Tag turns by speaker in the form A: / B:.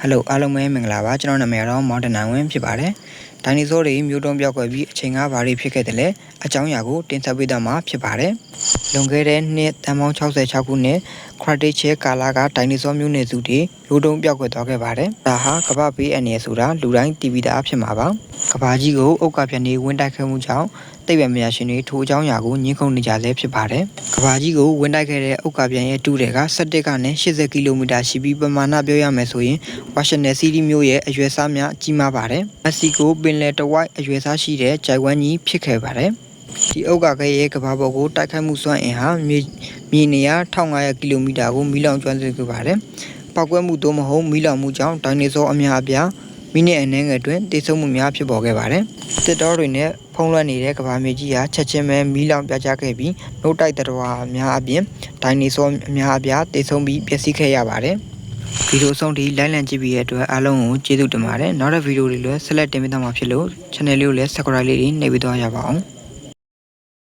A: ဟယ်လိုအားလုံးပဲမင်္ဂလာပါကျွန်တော်နာမည်ကတော့မောင်တနိုင်ဝင်းဖြစ်ပါတယ် ဒိုင်နီဆိုတွေမျိုးတုံးပြောက်ကွယ်ပြီးအချိန်ကားဘာတွေဖြစ်ခဲ့တယ်လဲအကြောင်းအရာကိုတင်ဆက်ပေးသွားမှာဖြစ်ပါတယ်လွန်ခဲ့တဲ့နှစ်တန်ပေါင်း66ခုနှစ်ခရတစ်ချဲကာလာကဒိုင်နီဆိုမျိုးနွယ်စုတွေမျိုးတုံးပြောက်ကွယ်သွားခဲ့ပါတယ်ဒါဟာကမ္ဘာပေးအနေဆိုတာလူတိုင်းတည်ပြီးသားဖြစ်မှာပါကမ္ဘာကြီးကိုအုတ်ကပြန်နေဝင်တိုက်ခဲ့မှုကြောင့်တိတ်ပံမြာရှင်တွေထိုးအကြောင်းအရာကိုညှင်းခုန်နေကြဆဲဖြစ်ပါတယ်။ကဘာကြီးကိုဝင်တိုက်ခဲ့တဲ့အုတ်ကပြန်ရဲ့တူးတွေက17ကနေ80ကီလိုမီတာရှိပြီးပမာဏပြောရမယ်ဆိုရင်ဝါရှင်တန်စီးတီးမြို့ရဲ့အရွယ်စားများကြီးမားပါတယ်။မက္ကဆီကိုပင်လယ်တဝိုက်အရွယ်စားရှိတဲ့ဂျိုင်ဝမ်ကြီးဖြစ်ခဲ့ပါတယ်။ဒီအုတ်ကကရဲ့ကဘာပေါ်ကိုတိုက်ခိုက်မှုစွမ်းအင်ဟာမြေမြေနေရ1500ကီလိုမီတာကိုမီလောင်ကျွမ်းစေခဲ့ပါတယ်။ပောက်ကွဲမှုသို့မဟုတ်မီလောင်မှုကြောင့်ဒိုင်နိုဆောအများအပြားမိနစ်အနည်းငယ်တွင်တိစုံမှုများဖြစ်ပေါ်ခဲ့ပါတယ်။စစ်တော်တွေနဲ့ဖုံးလွှမ်းနေတဲ့ကဘာမြေကြီးဟာချက်ချင်းပဲမီးလောင်ပြာကျခဲ့ပြီးနှုတ်တိုက်တတော်အများအပြင်ဒိုင်နိုဆောအများအပြားတိစုံပြီးပျက်စီးခဲ့ရပါတယ်။ ဗီဒီယိုအဆုံးထိလိုက်လံကြည့်ပြီးတဲ့အတွက်အားလုံးကိုကျေးဇူးတင်ပါတယ်။နောက်တဲ့ဗီဒီယိုတွေလည်းဆက်လက်တင်ပြသွားမှာဖြစ်လို့ channel လေးကိုလည်း subscribe လေးနှိပ်ပြီးသွားကြပါအောင်။